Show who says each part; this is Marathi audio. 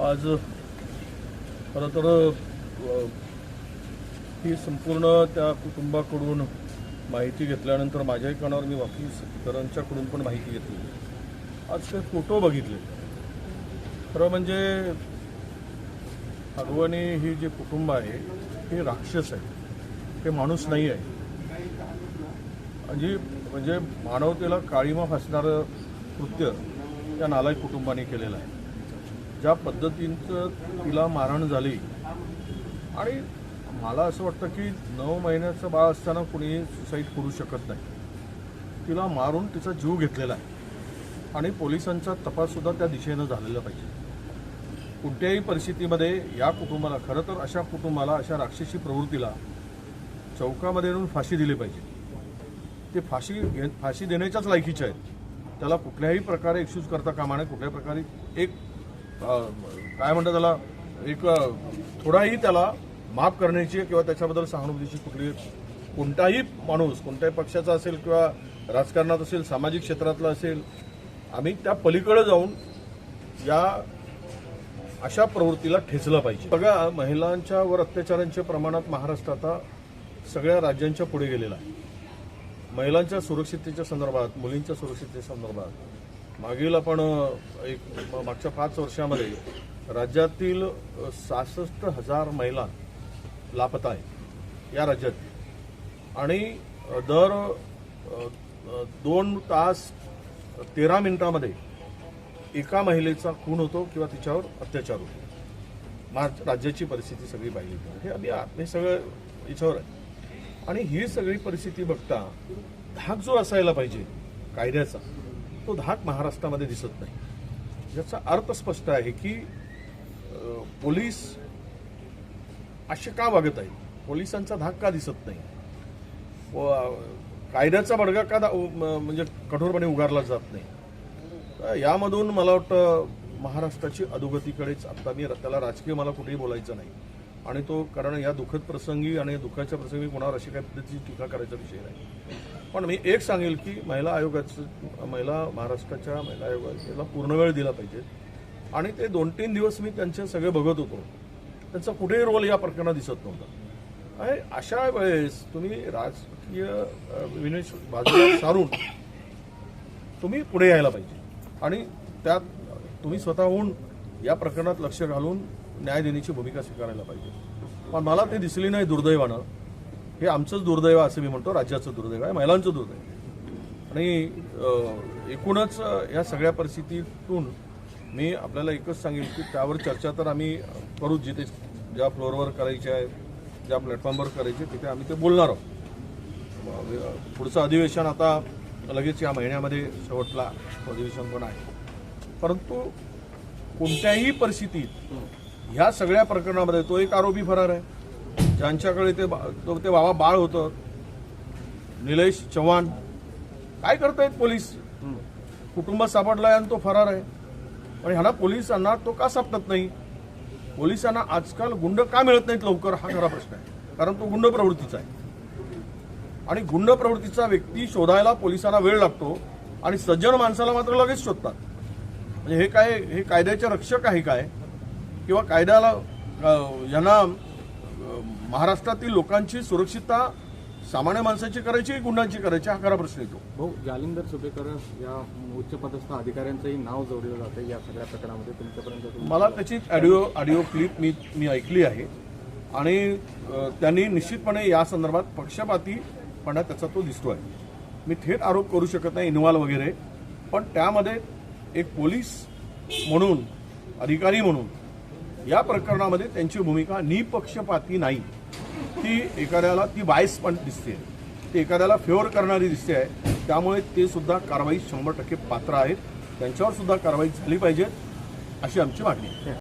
Speaker 1: आज खरं तर ही संपूर्ण त्या कुटुंबाकडून माहिती घेतल्यानंतर माझ्याही कानावर मी बाकी इतरांच्याकडून पण माहिती घेतली. आज ते फोटो बघितले. खरं म्हणजे अगवानी ही जे कुटुंब आहे हे राक्षस आहे. हे माणूस नाही आहे. जी म्हणजे मानवतेला काळीमा फासणारं कृत्य त्या नालायक कुटुंबाने केलेलं आहे. ज्या पद्धतींचं तिला मारण झाली. आणि मला असं वाटतं की नऊ महिन्याचं बाळ असताना कुणी सुसाईड करू शकत नाही. तिला मारून तिचा जीव घेतलेला आहे. आणि पोलिसांचा तपाससुद्धा त्या दिशेनं झालेला पाहिजे. कोणत्याही परिस्थितीमध्ये या कुटुंबाला खरं तर अशा कुटुंबाला अशा राक्षसी प्रवृत्तीला चौकामध्ये येऊन फाशी दिली पाहिजे. ते फाशी घे फाशी देण्याच्याच लायकीच्या आहेत. त्याला कुठल्याही प्रकारे एक्सक्यूज करता कामा नये. कुठल्याही प्रकारे एक काय म्हणतात त्याला? एक थोडाही त्याला माफ करण्याची किंवा त्याच्याबद्दल सहानुभूतीची कुठली कोणताही माणूस कोणत्याही पक्षाचा असेल किंवा राजकारणात असेल सामाजिक क्षेत्रातला असेल आम्ही त्या पलीकडे जाऊन या अशा प्रवृत्तीला ठेचलं पाहिजे. बघा महिलांच्या वर अत्याचारांच्या प्रमाणात महाराष्ट्र आता सगळ्या राज्यांच्या पुढे गेलेला आहे. महिलांच्या सुरक्षिततेच्या संदर्भात मुलींच्या सुरक्षिततेच्या संदर्भात मागील आपण एक मागच्या पाच वर्षामध्ये राज्यातील सहासष्ट हजार महिला लापता आहेत या राज्यात आणि दर दोन तास तेरा मिनिटामध्ये एका महिलेचा खून होतो किंवा तिच्यावर अत्याचार होतो. मा राज्याची परिस्थिती सगळी पाहिली हे आम्ही हे सगळं याच्यावर आहे. आणि ही सगळी परिस्थिती बघता धाक जो असायला पाहिजे कायद्याचा तो धाक महाराष्ट्रामध्ये दिसत नाही. याचा अर्थ स्पष्ट आहे की पोलीस असे का वागत आहेत? पोलिसांचा धाक का दिसत नाही? व कायद्याचा बडगा का म्हणजे कठोरपणे उगारला जात नाही? यामधून मला वाटतं महाराष्ट्राची अधोगतीकडेच आता मी त्याला राजकीय मला कुठेही बोलायचं नाही. आणि तो कारण या दुःखद प्रसंगी आणि दुःखाच्या प्रसंगी कोणावर अशी काही पद्धतीची टीका करायचा विषय नाही. पण मी एक सांगेल की महिला आयोगाचं महिला महाराष्ट्राच्या महिला आयोगाला पूर्ण वेळ दिला पाहिजे. आणि ते दोन तीन दिवस मी त्यांचे सगळे बघत होतो. त्यांचा कुठेही रोल या प्रकरणात दिसत नव्हता. आणि अशा वेळेस तुम्ही राजकीय विनेश बाजूला सारून तुम्ही पुढे यायला पाहिजे. आणि त्यात तुम्ही स्वतःहून या प्रकरणात लक्ष घालून न्याय देण्याची भूमिका स्वीकारायला पाहिजे. पण मला ते दिसली नाही दुर्दैवानं. हे आमचंच दुर्दैव असं मी म्हणतो राज्याचं दुर्दैव आहे महिलांचं दुर्दैव आहे. आणि एकूणच या सगळ्या परिस्थितीतून मी आपल्याला एकच सांगेल की त्यावर चर्चा तर आम्ही करू जिथे ज्या फ्लोअरवर करायची आहे ज्या प्लॅटफॉर्मवर करायची तिथे आम्ही ते बोलणार आहोत. पुढचं अधिवेशन आता लगेच या महिन्यामध्ये शेवटला अधिवेशन पण आहे. परंतु कोणत्याही परिस्थितीत ह्या सगळ्या प्रकरणामध्ये तो एक आरोपी फरार आहे. ज्यांच्याकडे ते बा- तो ते बाबा बाळ होतं निलेश चव्हाण काय करतायत पोलीस? कुटुंब सापडलाय आणि तो फरार आहे. आणि ह्याला पोलिसांना तो का सापडत नाही? पोलिसांना आजकाल गुंड का मिळत नाहीत लवकर? हा खरा प्रश्न आहे. कारण तो गुंड प्रवृत्तीचा आहे. आणि गुंड प्रवृत्तीचा व्यक्ती शोधायला पोलिसांना वेळ लागतो आणि सज्जन माणसाला मात्र लगेच शोधतात. म्हणजे हे काय हे कायद्याचे रक्षक आहे काय? किंवा कायद्याला यांना महाराष्ट्रातील लोकांची सुरक्षितता सामान्य माणसाची करायची की गुंडांची करायची हा खरा प्रश्न येतो.
Speaker 2: भाऊ जालिंदर सुपेकर या उच्चपदस्थ अधिकाऱ्यांचंही नाव जोडलं जातं या सगळ्या प्रकरणामध्ये तुमच्यापर्यंत
Speaker 1: मला त्याची ऑडिओ ऑडिओ क्लिप मी मी ऐकली आहे. आणि त्यांनी निश्चितपणे या संदर्भात पक्षपातीपणा त्याचा तो दिसतोय. मी थेट आरोप करू शकत नाही इन्व्हॉल्व वगैरे. पण त्यामध्ये एक पोलीस म्हणून अधिकारी म्हणून या प्रकरणामध्ये त्यांची भूमिका निपक्षपाती नाही. ती एखाद्याला ती बायस पण दिसते. ती एखाद्याला फेवर करणारी दिसते आहे. त्यामुळे ते सुद्धा कारवाई शंभर टक्के पात्र आहेत. त्यांच्यावर सुद्धा कारवाई झाली पाहिजे अशी आमची मागणी आहे.